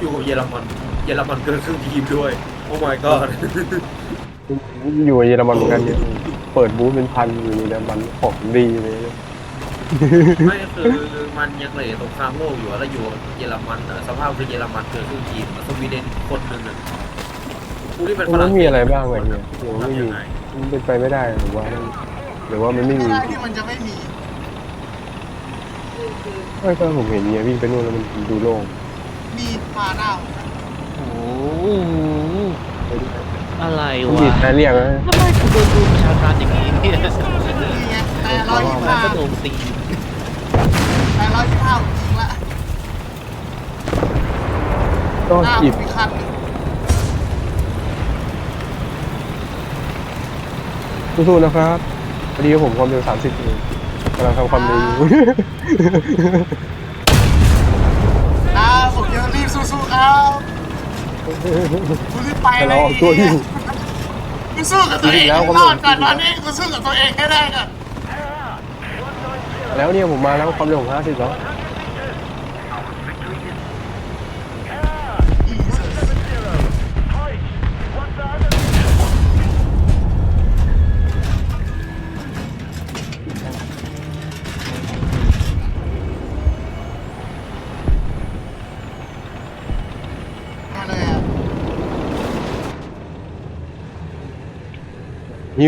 อยู่กับเยอรมัน เยอรมันเกินครึ่งทีมด้วย โอ้ my god อยู่เยอรมันเหมือนกันเนี่ยเปิดบูธเป็นพันอยู่ในเยอรมันของดีเลย ไม่คือมันยังเหลือสงครามโลกอยู่อะแล้วอยู่กับเยอรมันอะสภาพคือเยอรมันเกินครึ่งทีมอะสวีเดนคนหนึ่งอะผู้ที่เป็นฝมันรั่งมีอะไรบ้างไงเนี่ยโอ้ไม่ทำยัมีงไงมันเป็นไปไม่ได้หรือว่าหรือว่ามันไม่ไม่มีได้ที่มันจะไม่มีไม่ก็ผมเห็นเนี่ยวิ่งไปนู่นแล้วมันดูโล่ง มีมาหน้าโอ้โหอะไรมันวะบีบแต่เรียกนะทำไมกูโดนดูประชาการอย่างนี้เนี่ยนี่ไงแต่ร้อยยี่สิบแล้ห้าวก็โดนตีแต่ร้อยยี่สิบห้าจริงละก็หน้าอิบมีคันหนึ่งสู้ๆนะครับพอดีผมความเร็วสามสิบเองกำลังทำความเร็วอยู่ ครับกูรีบไปแต่เลเรายออกตัวอยู่กูสู้กับตัวเองจริงๆแล้วให้ก็รอดก่อนตอนนี้กูสู้กับตัวเองให้ได้ก่อนแล้วเนี่ยผมมาแล้วความเร็วของห้าสิบแล้ว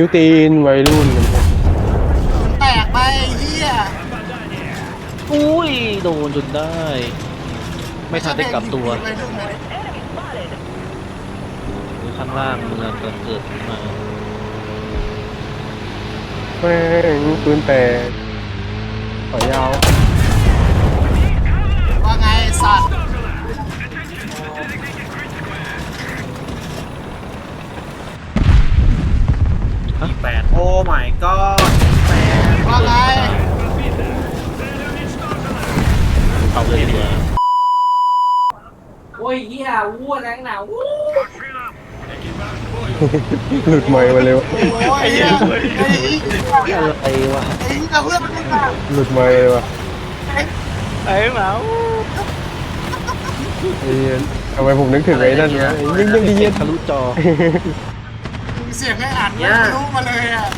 ฮิวตีนวัยรุ่นมันแตกไปไอ้เฮียอุ้ยโดนจนได้ ไม่ทันได้กลับตัวไปดูเลยข้างล่างเมืองเกิดขึ้นมาแม่งปืนแตกต่อยาวว่าไงสัตว์ อีแปดโอ้ my god แปดว่าไงเอาเลยดีกว่าโอ้ยเฮียวัวแรงหนาววู้หลุดไมค์มาเร็วโอ้ยไอ้เหี้ยไอ้เหี้ยอะไรวะไอ้เหี้ยเพื่อนมันไม่มาหลุดไมค์เลยวะไอ้หมาไอ้เหี้ยทำไมผมนึกถึงไอ้นั่นวะไอ้ยิ่งยิ่งดีเย็นทะลุจอ เสียงให้อ่านไม่รู้มาเลยอะ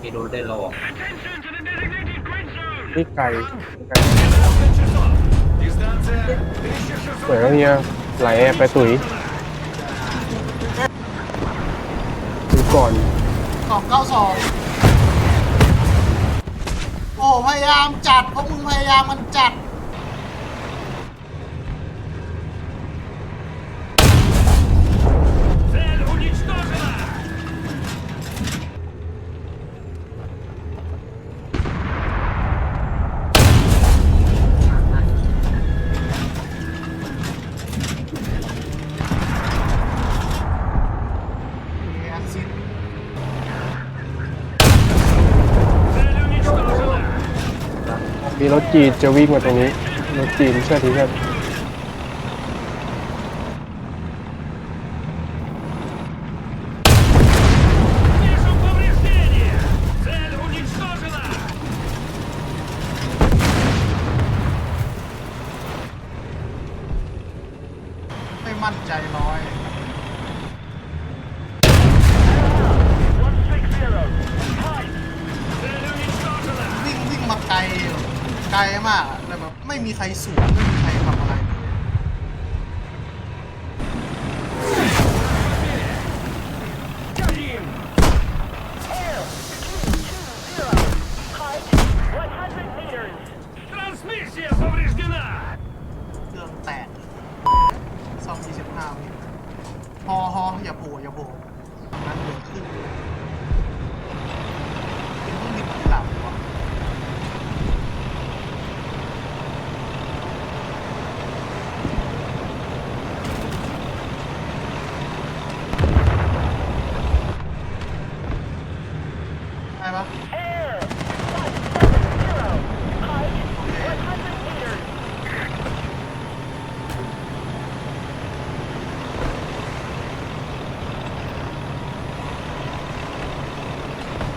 ที่โดนได้หลอกนี่ไก่ไก่สวยแล้วเนี่ยไหลแอบไปตุ๋ยดูก่อนสองเก้าสองโอ้พยายามจัดเพราะมึงพยายามมันจัด มีรถจีนจะวิ่งมาตรงนี้ รถจีนเชื่อทีครับไม่มั่นใจร้อยวิ่งวิ่งมาไกลอยู่ ไกลมากอะแต่แบบไม่มีใครสวนไม่มี ปะ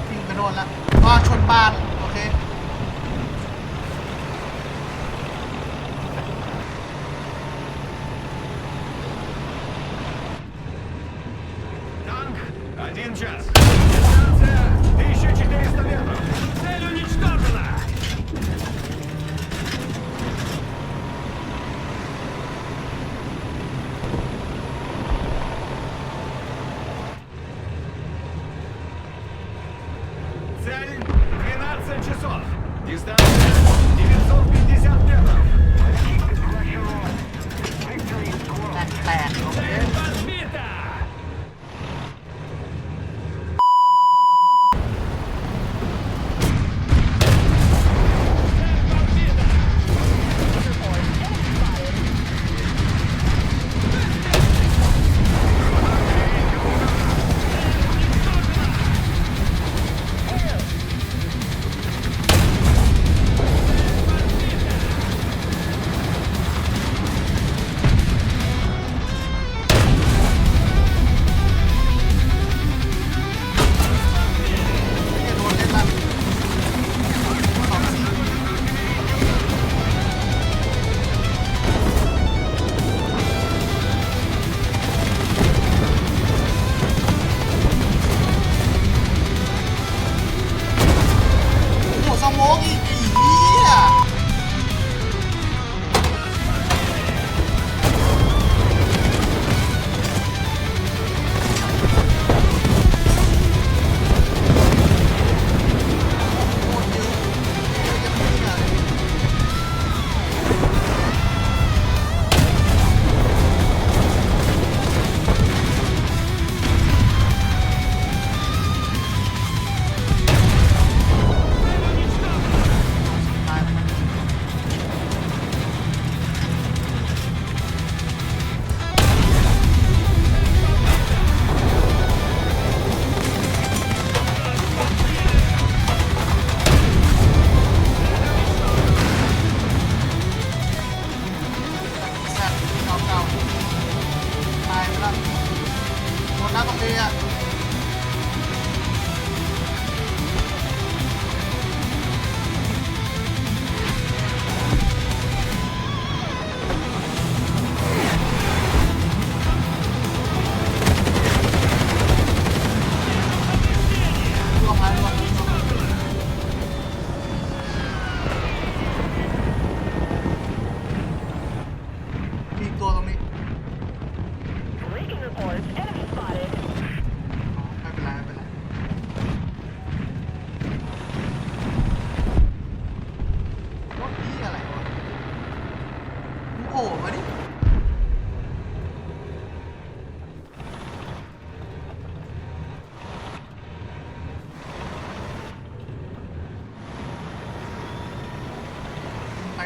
วิ่งไปโน่นละก็ชนบ้าน Está...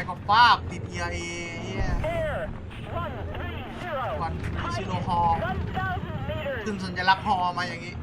ก็ป้าบติด ERA เหี้ยวันชิโรฮอขึ้นสัญลักษณ์ฮอมาอย่างนี้